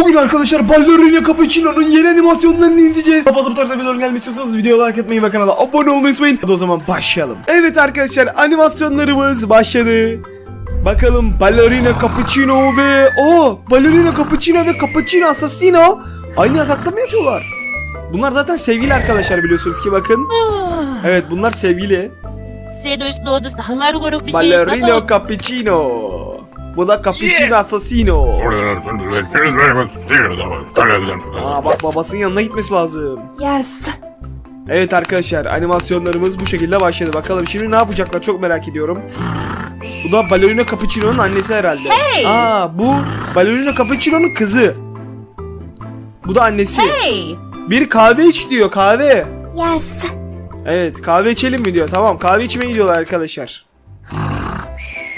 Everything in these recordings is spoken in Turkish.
Bugün arkadaşlar Ballerina Cappuccino'nun yeni animasyonlarını izleyeceğiz. Daha fazla bu tarz videoların gelmesi istiyorsanız videoya like etmeyi ve kanala abone olmayı unutmayın. Hadi o zaman başlayalım. Evet arkadaşlar animasyonlarımız başladı. Bakalım Ballerina Cappuccino ve o Ballerina Cappuccino ve Cappuccino Assassino aynı yatakta mı yatıyorlar? Bunlar zaten sevgili arkadaşlar biliyorsunuz ki bakın. Evet bunlar sevgili. Şey. Ballerino? Cappuccino. Bu da Cappuccino Assassino. Aa bak babasının yanına gitmesi lazım. Yes. Evet arkadaşlar animasyonlarımız bu şekilde başladı. Bakalım şimdi ne yapacaklar çok merak ediyorum. Bu da Ballerina Cappuccino'nun annesi herhalde. Hey! Aa bu Ballerina Cappuccino'nun kızı. Bu da annesi. Hey! Bir kahve iç diyor kahve. Yes. Evet kahve içelim mi diyor. Tamam kahve içmeye gidiyorlar arkadaşlar.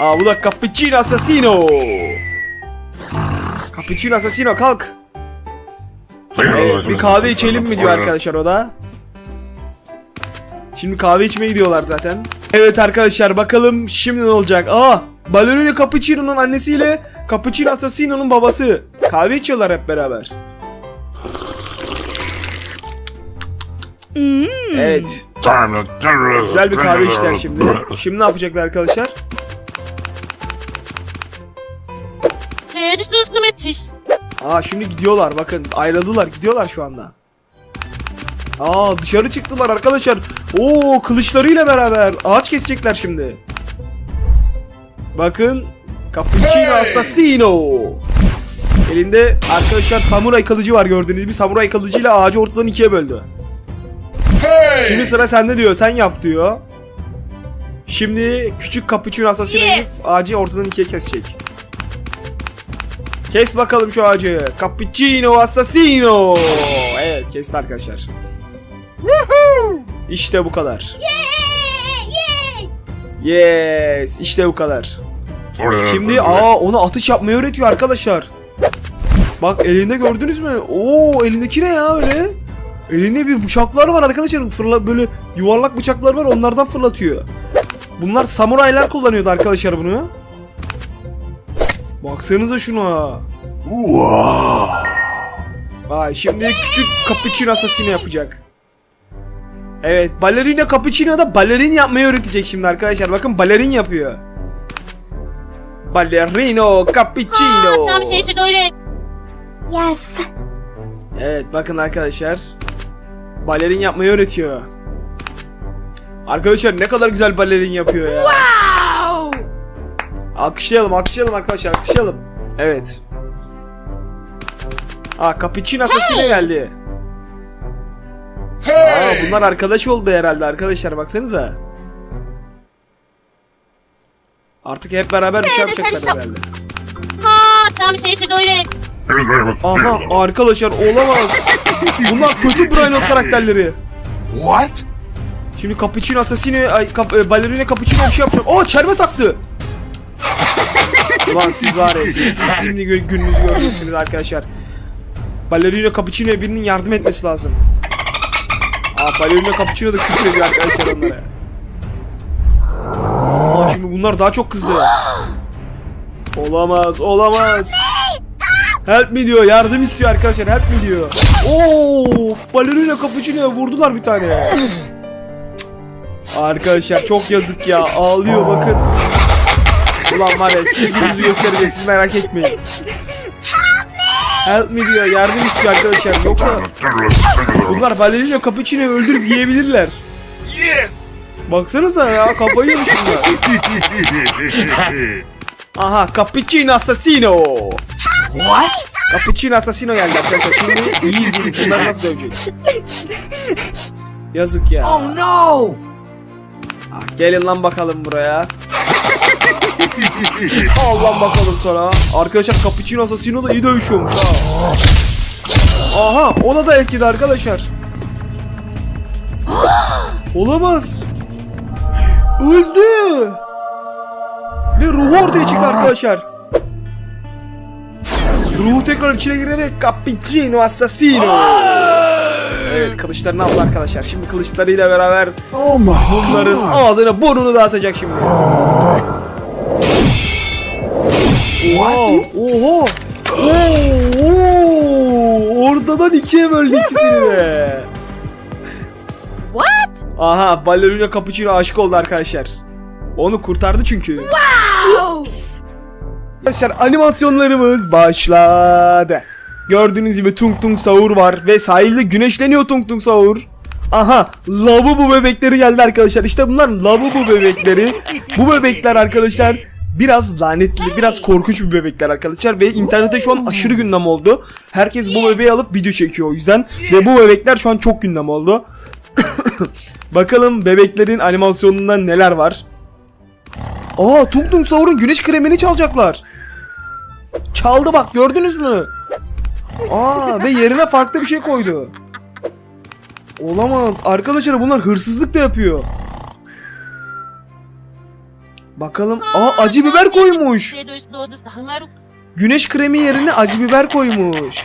Aa bu da Cappuccino Assassino. Cappuccino Assassino kalk. Evet, bir kahve içelim mi diyor arkadaşlar o da. Şimdi kahve içmeye gidiyorlar zaten. Evet arkadaşlar bakalım şimdi ne olacak? Aa Ballerina Cappuccino'nun annesiyle Cappuccino Assassino'nun babası. Kahve içiyorlar hep beraber. Evet. Güzel bir kahve içtiler şimdi. Şimdi ne yapacaklar arkadaşlar? Aa şimdi gidiyorlar bakın ayrıldılar gidiyorlar şu anda. Aa dışarı çıktılar arkadaşlar. Oo kılıçlarıyla beraber ağaç kesecekler şimdi. Bakın Cappuccino Assassino. Elinde arkadaşlar samuray kılıcı var gördüğünüz gibi samuray kılıcıyla ağacı ortadan ikiye böldü. Şimdi sıra sende diyor sen yap diyor. Şimdi küçük Cappuccino Assassino'yu Yes! ağacı ortadan ikiye kesecek. Kes bakalım şu ağacı. Cappuccino Assassino. Evet kesti arkadaşlar. İşte bu kadar. Yes, işte bu kadar. Şimdi aa ona atış yapmayı öğretiyor arkadaşlar. Bak elinde gördünüz mü? Oo elindeki ne ya öyle? Elinde bir bıçaklar var arkadaşlar. Fırla böyle yuvarlak bıçaklar var onlardan fırlatıyor. Bunlar samuraylar kullanıyordu arkadaşlar bunu. Baksanıza şuna. Vay şimdi küçük cappuccino assassino yapacak. Evet ballerina cappuccino da balerin yapmayı öğretecek şimdi arkadaşlar. Bakın balerin yapıyor. Ballerino cappuccino. Aa, tam şey öyle. Yes. Evet bakın arkadaşlar. Balerin yapmayı öğretiyor. Arkadaşlar ne kadar güzel balerin yapıyor ya. Wow! Alkışlayalım, alkışlayalım arkadaşlar, alkışlayalım. Evet. Aa, Cappuccino Assassino geldi. Aa, bunlar arkadaş oldu herhalde arkadaşlar, baksanıza. Artık hep beraber bir şey yapacaklar herhalde. Ha, tam şey işte öyle. Aha, arkadaşlar olamaz. Bunlar kötü Brainot karakterleri. What? Şimdi Cappuccino Assassino, ay, kap, e, Ballerina Cappuccino bir şey yapacak. Oo, çelme taktı. Ulan siz var ya, siz, siz şimdi gününüzü göreceksiniz arkadaşlar. Ballerina Cappuccino'ya birinin yardım etmesi lazım. Aa, Ballerina Cappuccino da küfür ediyor arkadaşlar onlara. Aa, şimdi bunlar daha çok kızdı. Olamaz, olamaz. Help me diyor, yardım istiyor arkadaşlar, help me diyor. Of, Ballerina Cappuccino'ya vurdular bir tane. Arkadaşlar çok yazık ya. Ağlıyor bakın. Ulan var ya size gününüzü göstereceğiz siz merak etmeyin. Help me diyor yardım istiyor arkadaşlar. Yoksa bunlar Ballerino Cappuccino'yu öldürüp yiyebilirler. Yes! Baksanıza ya kafayı yemiş bunlar. Aha Cappuccino Assassino. What? Cappuccino Assassino geldi arkadaşlar. Şimdi iyi izleyin bunlar nasıl dövecek. Yazık ya. Oh no! Ah, gelin lan bakalım buraya. Al lan bakalım sana. Arkadaşlar Cappuccino Assassino da iyi dövüşüyormuş ha. Aha ona da etkili arkadaşlar. Olamaz. Öldü. Ve ruhu ortaya çıktı arkadaşlar. Ruhu tekrar içine girerek Cappuccino Assassino. Evet kılıçlarını aldı arkadaşlar. Şimdi kılıçlarıyla beraber Bunların ağzına burnunu dağıtacak şimdi. Oha! Oha! Oo! Ortadan ikiye böldü ikisini de. What? Aha ballerina cappuccino aşık oldu arkadaşlar. Onu kurtardı çünkü. Arkadaşlar animasyonlarımız başladı. Gördüğünüz gibi Tung Tung Sahur var ve sahilde güneşleniyor Tung Tung Sahur. Aha Labubu bebekleri geldi arkadaşlar. İşte bunlar Labubu bebekleri. Bu bebekler arkadaşlar biraz lanetli, biraz korkunç bir bebekler arkadaşlar ve internette şu an aşırı gündem oldu. Herkes bu bebeği alıp video çekiyor o yüzden ve bu bebekler şu an çok gündem oldu. Bakalım bebeklerin animasyonunda neler var. Aa Tung Tung Sahur'un güneş kremini çalacaklar. Çaldı bak gördünüz mü? Aa ve yerine farklı bir şey koydu. Olamaz. Arkadaşlar bunlar hırsızlık da yapıyor. Bakalım. Aa acı biber koymuş. C2 dodos da Hamaru. Güneş kremi yerine acı biber koymuş.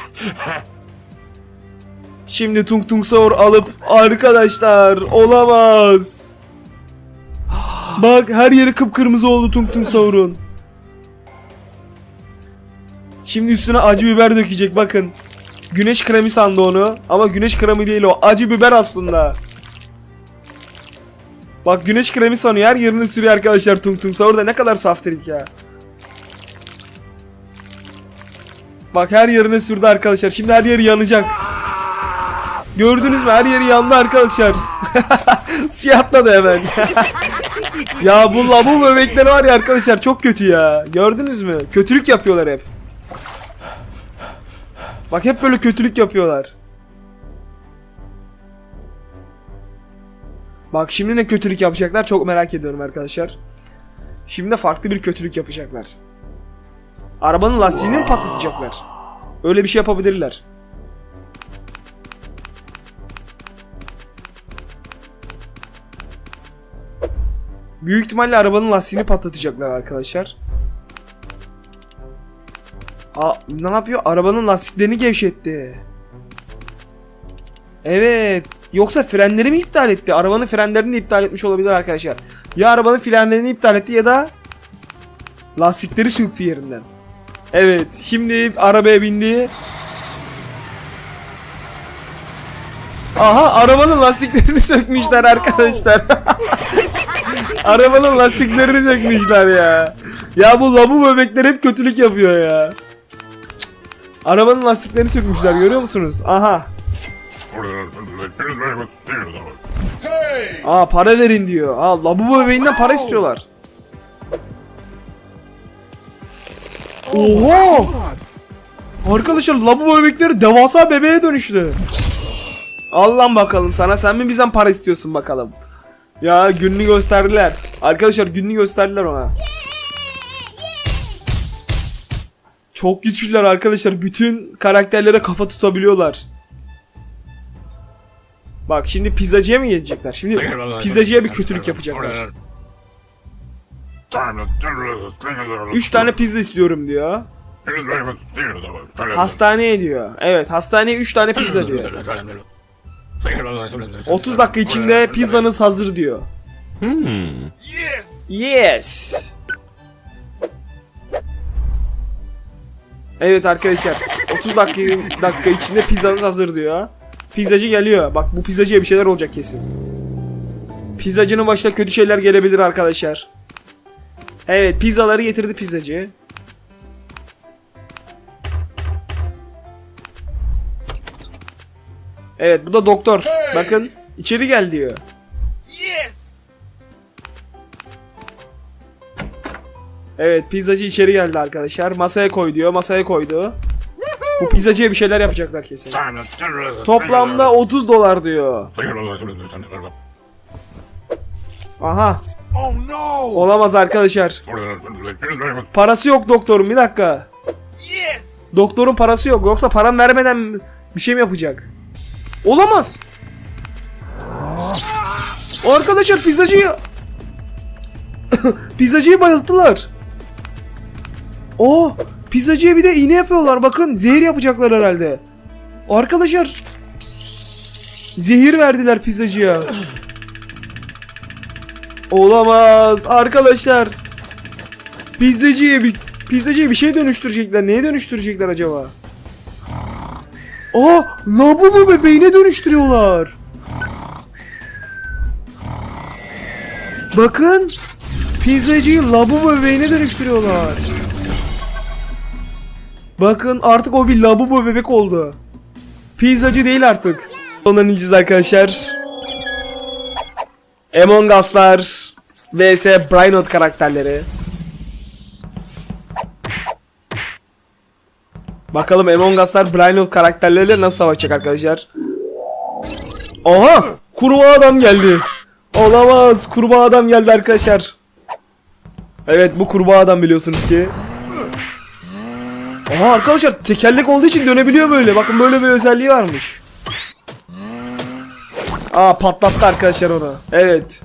Şimdi Tung Tung Sahur alıp arkadaşlar olamaz. Bak her yeri kıpkırmızı oldu Tung Tung Sahur'un. Şimdi üstüne acı biber dökecek bakın. Güneş kremi sandı onu ama güneş kremi değil o acı biber aslında. Bak güneş kremi sanıyor her yerini sürüyor arkadaşlar Tung Tung Sahur da ne kadar saftirik ya. Bak her yerine sürdü arkadaşlar. Şimdi her yeri yanacak. Gördünüz mü? Her yeri yandı arkadaşlar. Siyahla hemen. ya bu labu bebekleri var ya arkadaşlar çok kötü ya. Gördünüz mü? Kötülük yapıyorlar hep. Bak hep böyle kötülük yapıyorlar. Bak şimdi ne kötülük yapacaklar çok merak ediyorum arkadaşlar. Şimdi farklı bir kötülük yapacaklar. Arabanın lastiğini mi patlatacaklar? Öyle bir şey yapabilirler. Büyük ihtimalle arabanın lastiğini patlatacaklar arkadaşlar. Aa, ne yapıyor? Arabanın lastiklerini gevşetti. Evet. Yoksa frenleri mi iptal etti? Arabanın frenlerini de iptal etmiş olabilir arkadaşlar. Ya arabanın frenlerini iptal etti ya da lastikleri söktü yerinden. Evet, şimdi arabaya bindi. Aha, arabanın lastiklerini sökmüşler arkadaşlar. arabanın lastiklerini sökmüşler ya. Ya bu labu bebekler hep kötülük yapıyor ya. Arabanın lastiklerini sökmüşler görüyor musunuz? Aha. Aa para verin diyor. Aa labu bebeğinden para istiyorlar. Oha! Arkadaşlar labu bebekleri devasa bebeğe dönüştü. Al lan bakalım sana sen mi bizden para istiyorsun bakalım. Ya gününü gösterdiler. Arkadaşlar gününü gösterdiler ona. Çok güçlüler arkadaşlar. Bütün karakterlere kafa tutabiliyorlar. Bak şimdi pizzacıya mı gelecekler? Şimdi pizzacıya bir kötülük yapacaklar. 3 tane pizza istiyorum diyor. Hastaneye diyor. Evet hastaneye 3 tane pizza diyor. 30 dakika içinde pizzanız hazır diyor. Yes! Yes. Evet arkadaşlar 30 dakika, dakika içinde pizzanız hazır diyor. Pizzacı geliyor. Bak bu pizzacıya bir şeyler olacak kesin. Pizzacının başına kötü şeyler gelebilir arkadaşlar. Evet pizzaları getirdi pizzacı. Evet bu da doktor. Bakın içeri gel diyor. Yes! Evet pizzacı içeri geldi arkadaşlar. Masaya koy diyor. Masaya koydu. Bu pizzacıya bir şeyler yapacaklar kesin. Toplamda 30 dolar diyor. Aha olamaz arkadaşlar. Parası yok doktorun bir dakika. Doktorun parası yok yoksa param vermeden bir şey mi yapacak? Olamaz. Arkadaşlar pizzacıyı pizzacıyı bayılttılar. Oh pizzacıya bir de iğne yapıyorlar bakın zehir yapacaklar herhalde. Arkadaşlar zehir verdiler pizzacıya. Olamaz arkadaşlar. Pizzacıya bir pizzacıya bir şey dönüştürecekler. Neye dönüştürecekler acaba? Aa Labubu bebeğine dönüştürüyorlar. Bakın. Pizzacıyı Labubu bebeğine dönüştürüyorlar. Bakın artık o bir Labubu bebek oldu. Pizzacı değil artık. Onların yiyeceğiz arkadaşlar. Among Us'lar vs Brainot karakterleri. Bakalım Among Us'lar Brainot karakterleriyle nasıl savaşacak arkadaşlar. Aha! Kurbağa adam geldi. Olamaz. Kurbağa adam geldi arkadaşlar. Evet bu kurbağa adam biliyorsunuz ki. Aha arkadaşlar tekerlek olduğu için dönebiliyor böyle. Bakın böyle bir özelliği varmış. Aa patlattı arkadaşlar onu. Evet.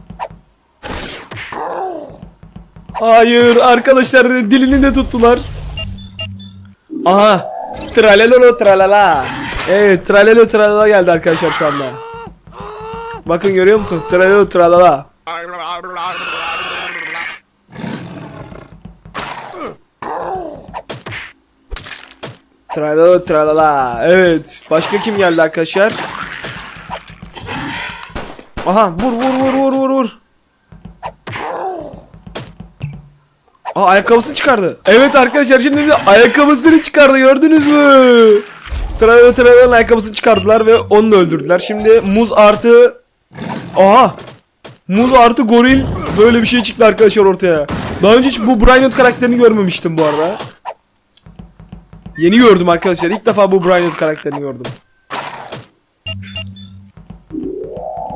Hayır arkadaşlar dilini de tuttular. Aha. Tralelo tralala. Evet tralelo tralala geldi arkadaşlar şu anda. Bakın görüyor musunuz? Tralelo tralala. Tralala tralala. Evet. Başka kim geldi arkadaşlar? Aha vur vur vur vur vur vur. Aa ayakkabısı çıkardı. Evet arkadaşlar şimdi bir ayakkabısını çıkardı gördünüz mü? Tralala tralala'nın ayakkabısını çıkardılar ve onu da öldürdüler. Şimdi muz artı... Aha! Muz artı goril böyle bir şey çıktı arkadaşlar ortaya. Daha önce hiç bu Brainot karakterini görmemiştim bu arada. Yeni gördüm arkadaşlar. İlk defa bu Brainot karakterini gördüm.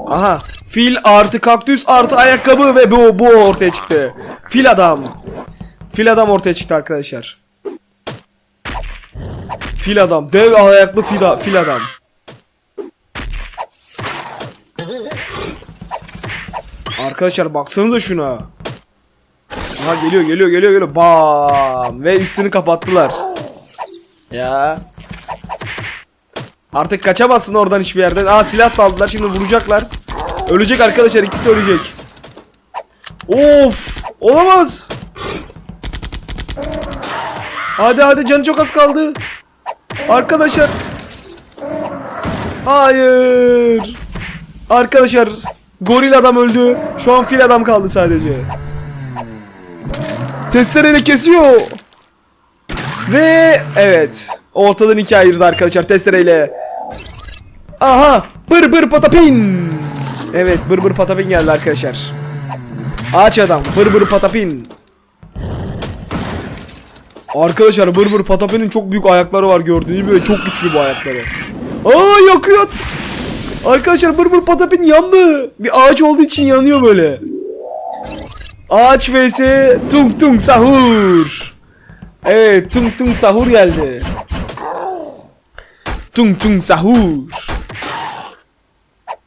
Aha. Fil artı kaktüs artı ayakkabı ve bu, bu ortaya çıktı. Fil adam. Fil adam ortaya çıktı arkadaşlar. Fil adam. Dev ayaklı fil, fil adam. Arkadaşlar baksanıza şuna. Aha geliyor geliyor geliyor geliyor. Bam. Ve üstünü kapattılar. Ya. Artık kaçamazsın oradan hiçbir yerden. Aa silah da aldılar şimdi vuracaklar. Ölecek arkadaşlar ikisi de ölecek. Of! Olamaz. Hadi hadi canı çok az kaldı. Arkadaşlar. Hayır. Arkadaşlar goril adam öldü. Şu an fil adam kaldı sadece. Testereyle kesiyor. Ve evet. Ortadan ikiye ayırdı arkadaşlar testereyle. Aha! Bır bır patapin. Evet bır bır patapin geldi arkadaşlar. Ağaç adam bır bır patapin. Arkadaşlar bır bır patapinin çok büyük ayakları var gördüğünüz gibi çok güçlü bu ayakları. Aa yakıyor. Arkadaşlar bır bır patapin yandı. Bir ağaç olduğu için yanıyor böyle. Ağaç vs tung tung sahur. Evet tung tung sahur geldi. Tung tung sahur.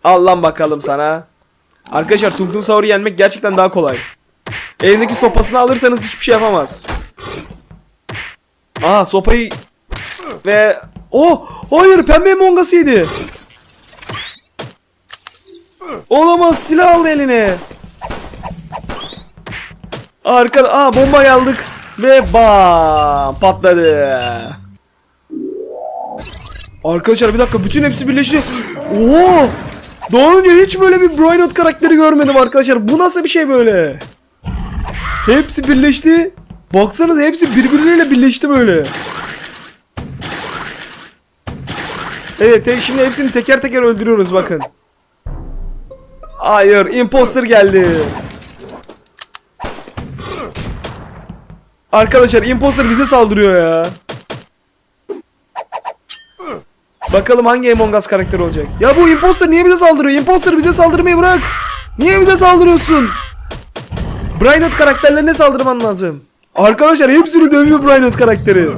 Al lan bakalım sana. Arkadaşlar tung tung sahuru yenmek gerçekten daha kolay. Elindeki sopasını alırsanız hiçbir şey yapamaz. Aa sopayı ve oh hayır pembe mongası yedi. Olamaz silah aldı eline. Arkada aa bomba aldık ve bam patladı. Arkadaşlar bir dakika bütün hepsi birleşti. Oo! Daha önce hiç böyle bir Brainot karakteri görmedim arkadaşlar. Bu nasıl bir şey böyle? Hepsi birleşti. Baksanıza hepsi birbirleriyle birleşti böyle. Evet te- şimdi hepsini teker teker öldürüyoruz bakın. Hayır imposter geldi. Arkadaşlar imposter bize saldırıyor ya. Bakalım hangi Among Us karakteri olacak. Ya bu imposter niye bize saldırıyor? Imposter bize saldırmayı bırak. Niye bize saldırıyorsun? Brainot karakterlerine saldırman lazım. Arkadaşlar hepsini dövüyor Brainot karakteri.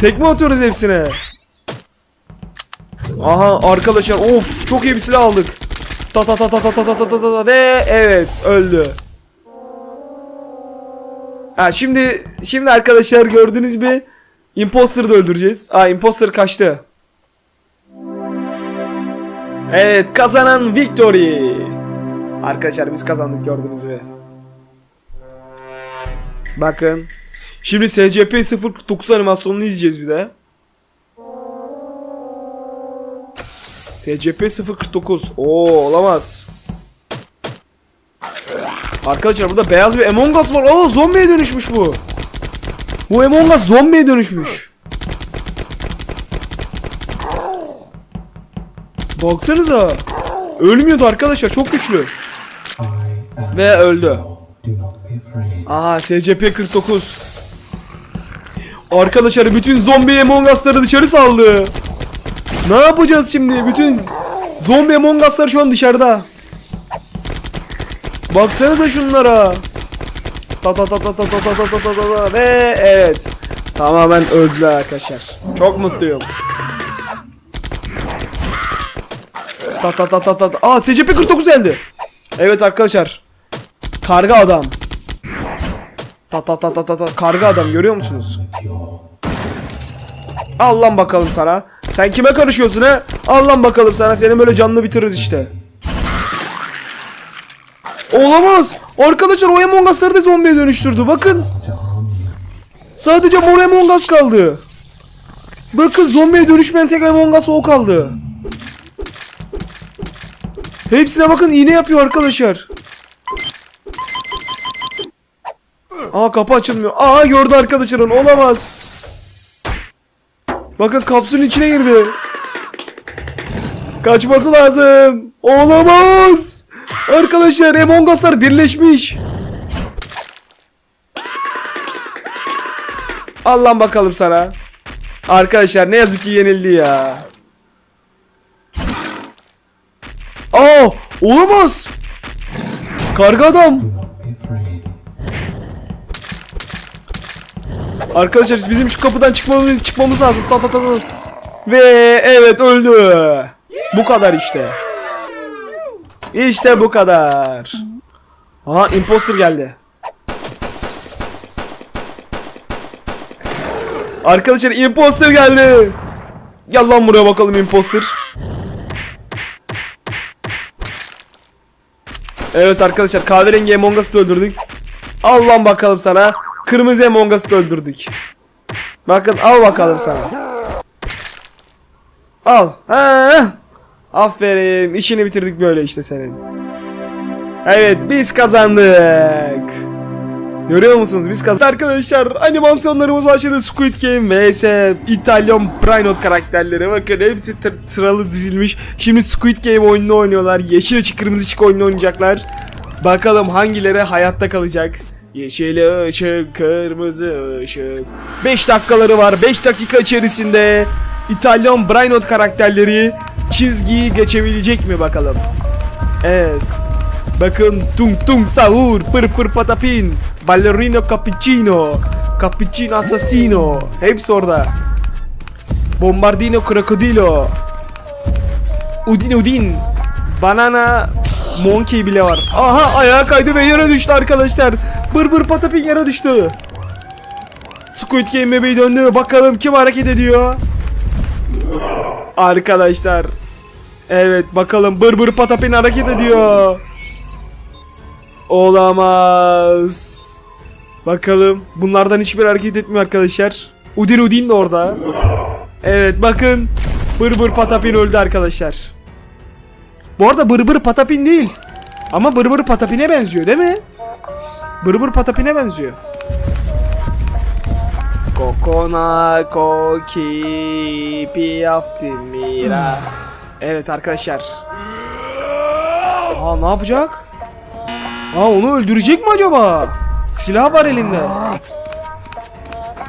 Tekme atıyoruz hepsine. Aha arkadaşlar of çok iyi bir silah aldık. Ta ta ta ta ta ta ta ta ta ve evet öldü. Ha şimdi şimdi arkadaşlar gördünüz mü? Imposter'ı da öldüreceğiz. Aa imposter kaçtı. Evet kazanan victory. Arkadaşlar biz kazandık gördünüz mü? Bakın. Şimdi SCP 049 animasyonunu izleyeceğiz bir de. SCP 049. Oo olamaz. Arkadaşlar burada beyaz bir Among Us var. Aa zombiye dönüşmüş bu. Bu Among Us zombiye dönüşmüş. Baksanıza. Ölmüyordu arkadaşlar çok güçlü. Ve öldü. Aha SCP 49. Arkadaşlar bütün zombi Among Us'ları dışarı saldı. Ne yapacağız şimdi? Bütün zombi Among Us'lar şu an dışarıda. Baksanıza şunlara. Ta ta ta ta ta ta ta ta ta ta ta ve evet. Tamamen öldüler arkadaşlar. Çok mutluyum. Ta ta ta ta ta. Aa SCP 49 geldi. Evet arkadaşlar. Karga adam. Ta ta ta ta ta ta karga adam görüyor musunuz? Al lan bakalım sana. Sen kime karışıyorsun he? Al lan bakalım sana. Seni böyle canlı bitiririz işte. Olamaz. Arkadaşlar o Among Us'ları da zombiye dönüştürdü. Bakın. Sadece mor Among Us kaldı. Bakın zombiye dönüşmeyen tek Among Us o kaldı. Hepsine bakın iğne yapıyor arkadaşlar. Aa kapı açılmıyor. Aa gördü arkadaşların olamaz. Bakın kapsülün içine girdi. Kaçması lazım. Olamaz. Arkadaşlar Among Us'lar birleşmiş. Al lan bakalım sana. Arkadaşlar ne yazık ki yenildi ya. Aa olamaz. Karga adam. Arkadaşlar bizim şu kapıdan çıkmamız çıkmamız lazım. Ta ta ta ta. Ve evet öldü. Bu kadar işte. İşte bu kadar. Aha imposter geldi. Arkadaşlar imposter geldi. Gel lan buraya bakalım imposter. Evet arkadaşlar kahverengi Among Us'ı öldürdük. Al lan bakalım sana. Kırmızı Among Us'ı öldürdük. Bakın al bakalım sana. Al. Ha. Aferin. İşini bitirdik böyle işte senin. Evet biz kazandık. Görüyor musunuz biz kazandık. Arkadaşlar animasyonlarımız başladı. Squid Game vs İtalyan Brainot karakterleri. Bakın hepsi tır- sıralı dizilmiş. Şimdi Squid Game oyununu oynuyorlar. Yeşil ışık kırmızı ışık oyununu oynayacaklar. Bakalım hangileri hayatta kalacak. Yeşil ışık, kırmızı ışık. 5 dakikaları var. 5 dakika içerisinde İtalyan Brainot karakterleri çizgiyi geçebilecek mi bakalım. Evet. Bakın tung tung sahur, pır pır patapin, ballerino cappuccino, cappuccino assassino. Hepsi orada. Bombardino crocodilo. Udin udin. Banana monkey bile var. Aha ayağa kaydı ve yere düştü arkadaşlar. Bır bır patapin yere düştü. Squid Game bebeği döndü. Bakalım kim hareket ediyor. Arkadaşlar. Evet bakalım bır bır patapin hareket ediyor. Olamaz. Bakalım. Bunlardan hiçbir hareket etmiyor arkadaşlar. Udin Udin de orada. Evet bakın. Bır bır patapin öldü arkadaşlar. Bu arada bır bır patapin değil. Ama bır bır patapine benziyor değil mi? Bır bır patapine benziyor. Kokona koki piaftimira. Evet arkadaşlar. Aa ne yapacak? Aa onu öldürecek mi acaba? Silah var elinde.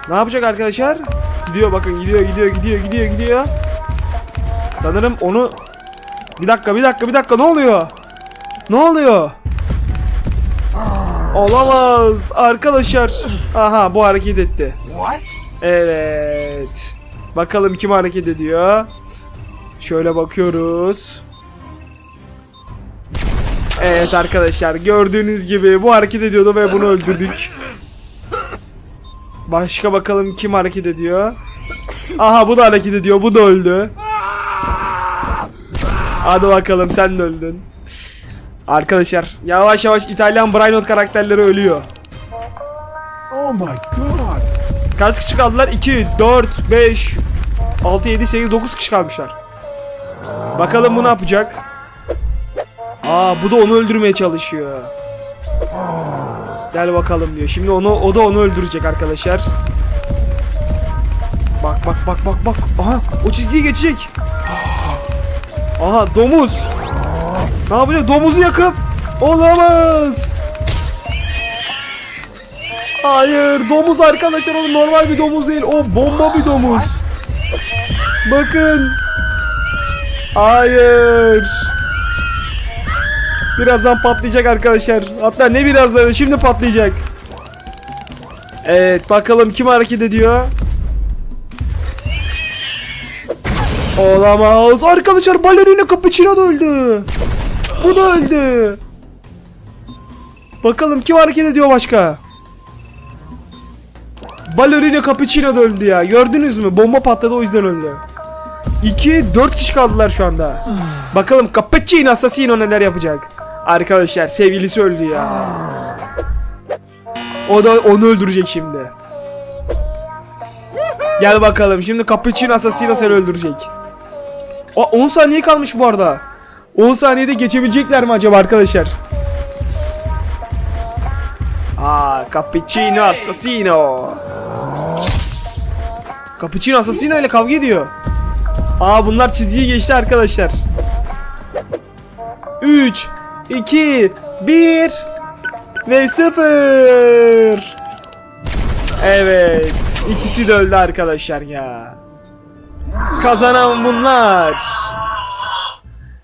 Ne yapacak arkadaşlar? Gidiyor bakın gidiyor gidiyor gidiyor gidiyor gidiyor. Sanırım onu Bir dakika bir dakika bir dakika ne oluyor? Ne oluyor? Olamaz arkadaşlar. Aha bu hareket etti. Evet. Bakalım kim hareket ediyor. Şöyle bakıyoruz. Evet arkadaşlar gördüğünüz gibi bu hareket ediyordu ve bunu öldürdük. Başka bakalım kim hareket ediyor. Aha bu da hareket ediyor. Bu da öldü. Hadi bakalım sen de öldün. Arkadaşlar yavaş yavaş İtalyan Brainot karakterleri ölüyor. Oh my god. Kaç kişi kaldılar? 2, 4, 5, 6, 7, 8, 9 kişi kalmışlar. Bakalım bu ne yapacak? Aa bu da onu öldürmeye çalışıyor. Gel bakalım diyor. Şimdi onu o da onu öldürecek arkadaşlar. Bak bak bak bak bak. Aha o çizgiyi geçecek. Aha domuz. Ne yapacak? Domuzu yakıp olamaz. Hayır domuz arkadaşlar o normal bir domuz değil o bomba bir domuz. Bakın. Hayır. Birazdan patlayacak arkadaşlar. Hatta ne birazdan şimdi patlayacak. Evet bakalım kim hareket ediyor. Olamaz. Arkadaşlar balerina cappuccino da öldü. Bu da öldü. Bakalım kim hareket ediyor başka? Balerina cappuccino da öldü ya. Gördünüz mü? Bomba patladı o yüzden öldü. 2 4 kişi kaldılar şu anda. Bakalım cappuccino assassino neler yapacak. Arkadaşlar sevgilisi öldü ya. O da onu öldürecek şimdi. Gel bakalım şimdi cappuccino assassino seni öldürecek. Aa, 10 saniye kalmış bu arada. 10 saniyede geçebilecekler mi acaba arkadaşlar? Aa, cappuccino assassino. Cappuccino assassino ile kavga ediyor. Aa bunlar çizgiyi geçti arkadaşlar. 3 2 1 ve 0 Evet ikisi de öldü arkadaşlar ya. Kazanan bunlar.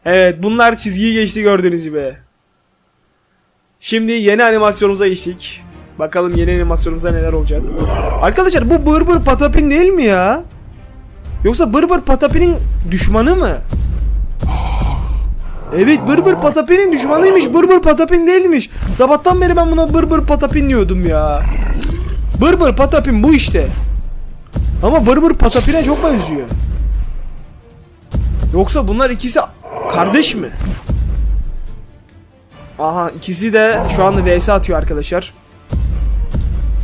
Evet bunlar çizgiyi geçti gördüğünüz gibi. Şimdi yeni animasyonumuza geçtik. Bakalım yeni animasyonumuzda neler olacak. Arkadaşlar bu Bır Bır Patapin değil mi ya? Yoksa Bır Bır Patapin'in düşmanı mı? Evet Bır Bır Patapin'in düşmanıymış. Bır Bır Patapin değilmiş. Sabahtan beri ben buna Bır Bır Patapin diyordum ya. Bır Bır Patapin bu işte. Ama Bır Bır Patapin'e çok benziyor. Yoksa bunlar ikisi kardeş mi? Aha ikisi de şu anda vs atıyor arkadaşlar.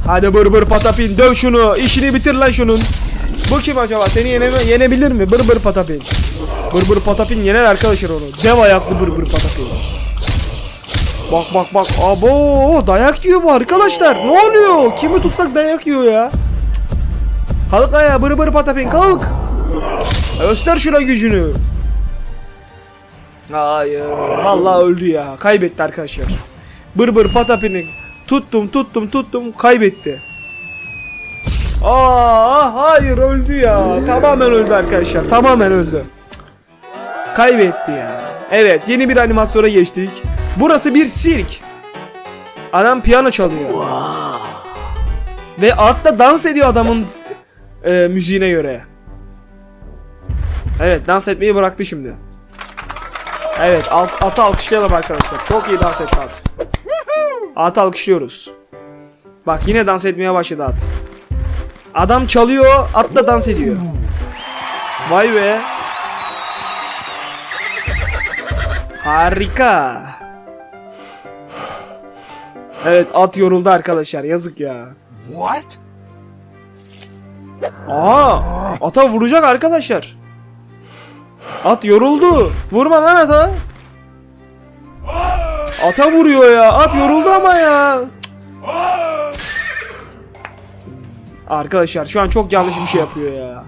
Hadi bır bır patapin döv şunu. İşini bitir lan şunun. Bu kim acaba? Seni yeneme yenebilir mi? Bır bır patapin. Bır bır patapin yener arkadaşlar onu. Dev ayaklı bır bır patapin. Bak bak bak. Abo dayak yiyor bu arkadaşlar. Ne oluyor? Kimi tutsak dayak yiyor ya. Kalk ayağa bır bır patapin kalk. Göster şuna gücünü. Hayır. Vallahi öldü ya. Kaybetti arkadaşlar. Bır bır patapini tuttum tuttum tuttum kaybetti. Aa hayır öldü ya. Tamamen öldü arkadaşlar. Tamamen öldü. Cık. Kaybetti ya. Evet yeni bir animasyona geçtik. Burası bir sirk. Adam piyano çalıyor. Ve altta dans ediyor adamın e, müziğine göre. Evet dans etmeyi bıraktı şimdi. Evet alt, atı alkışlayalım arkadaşlar. Çok iyi dans etti at. Atı alkışlıyoruz. Bak yine dans etmeye başladı at. Adam çalıyor at da dans ediyor. Vay be. Harika. Evet at yoruldu arkadaşlar yazık ya. What? Aa, ata vuracak arkadaşlar. At yoruldu. Vurma lan ata. Ata vuruyor ya. At yoruldu ama ya. Arkadaşlar şu an çok yanlış bir şey yapıyor ya.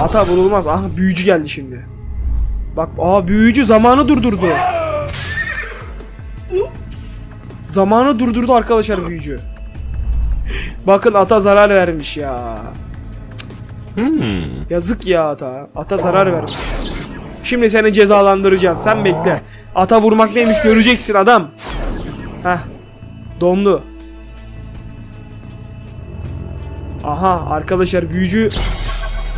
Ata vurulmaz. Aha büyücü geldi şimdi. Bak aa büyücü zamanı durdurdu. Zamanı durdurdu arkadaşlar büyücü. Bakın ata zarar vermiş ya. Yazık ya ata. Ata zarar vermiş. Şimdi seni cezalandıracağız. Sen bekle. Ata vurmak neymiş göreceksin adam. Heh. Dondu. Aha arkadaşlar büyücü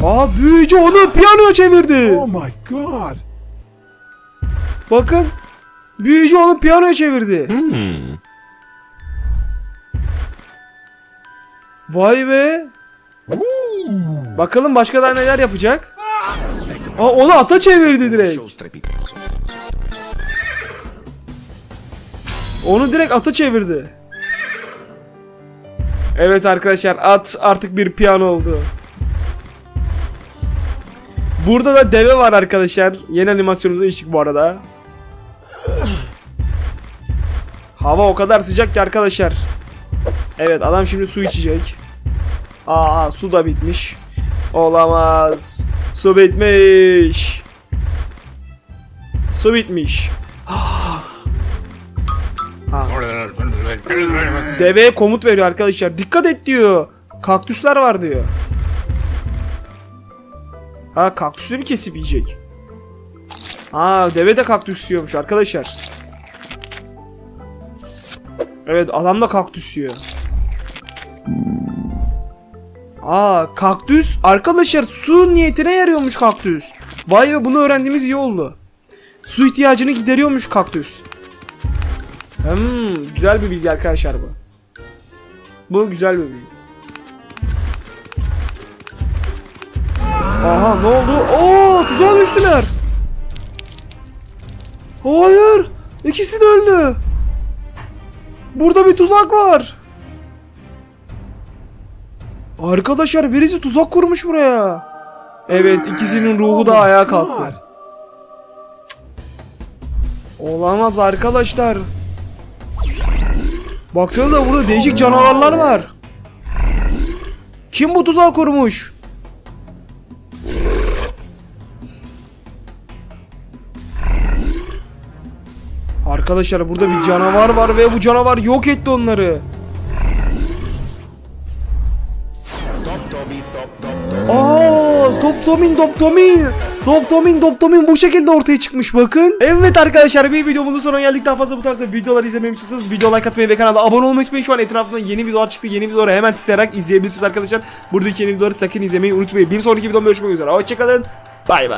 Aa büyücü onu piyanoya çevirdi. Oh my god. Bakın. Büyücü onu piyanoya çevirdi. Vay be. Bakalım başka da neler yapacak. Aa onu ata çevirdi direkt. Onu direkt ata çevirdi. Evet arkadaşlar at artık bir piyano oldu. Burada da deve var arkadaşlar. Yeni animasyonumuza geçtik bu arada. Hava o kadar sıcak ki arkadaşlar. Evet adam şimdi su içecek. Aa su da bitmiş. Olamaz. Su bitmiş. Su bitmiş. Ha. Deveye komut veriyor arkadaşlar. Dikkat et diyor. Kaktüsler var diyor. Ha kaktüsü bir kesip yiyecek. Aa deve de kaktüs yiyormuş arkadaşlar. Evet adam da kaktüs yiyor. Aa kaktüs arkadaşlar su niyetine yarıyormuş kaktüs. Vay be bunu öğrendiğimiz iyi oldu. Su ihtiyacını gideriyormuş kaktüs. Hmm, güzel bir bilgi arkadaşlar bu. Bu güzel bir bilgi. Aha ne oldu? Oo tuzağa düştüler. Hayır. İkisi de öldü. Burada bir tuzak var. Arkadaşlar birisi tuzak kurmuş buraya. Evet ikisinin ruhu da ayağa kalktı. Olamaz arkadaşlar. Baksanıza burada değişik canavarlar var. Kim bu tuzağı kurmuş? Arkadaşlar burada bir canavar var ve bu canavar yok etti onları. Aa, Doptomin Doptomin. Doptomin Doptomin bu şekilde ortaya çıkmış bakın. Evet arkadaşlar bir videomuzun sonuna geldik. Daha fazla bu tarzda videolar izlemeyi istiyorsanız video like atmayı ve kanala abone olmayı unutmayın. Şu an etrafında yeni videolar çıktı. Yeni videoları hemen tıklayarak izleyebilirsiniz arkadaşlar. Buradaki yeni videoları sakın izlemeyi unutmayın. Bir sonraki videomda görüşmek üzere. Hoşçakalın. Bay bay.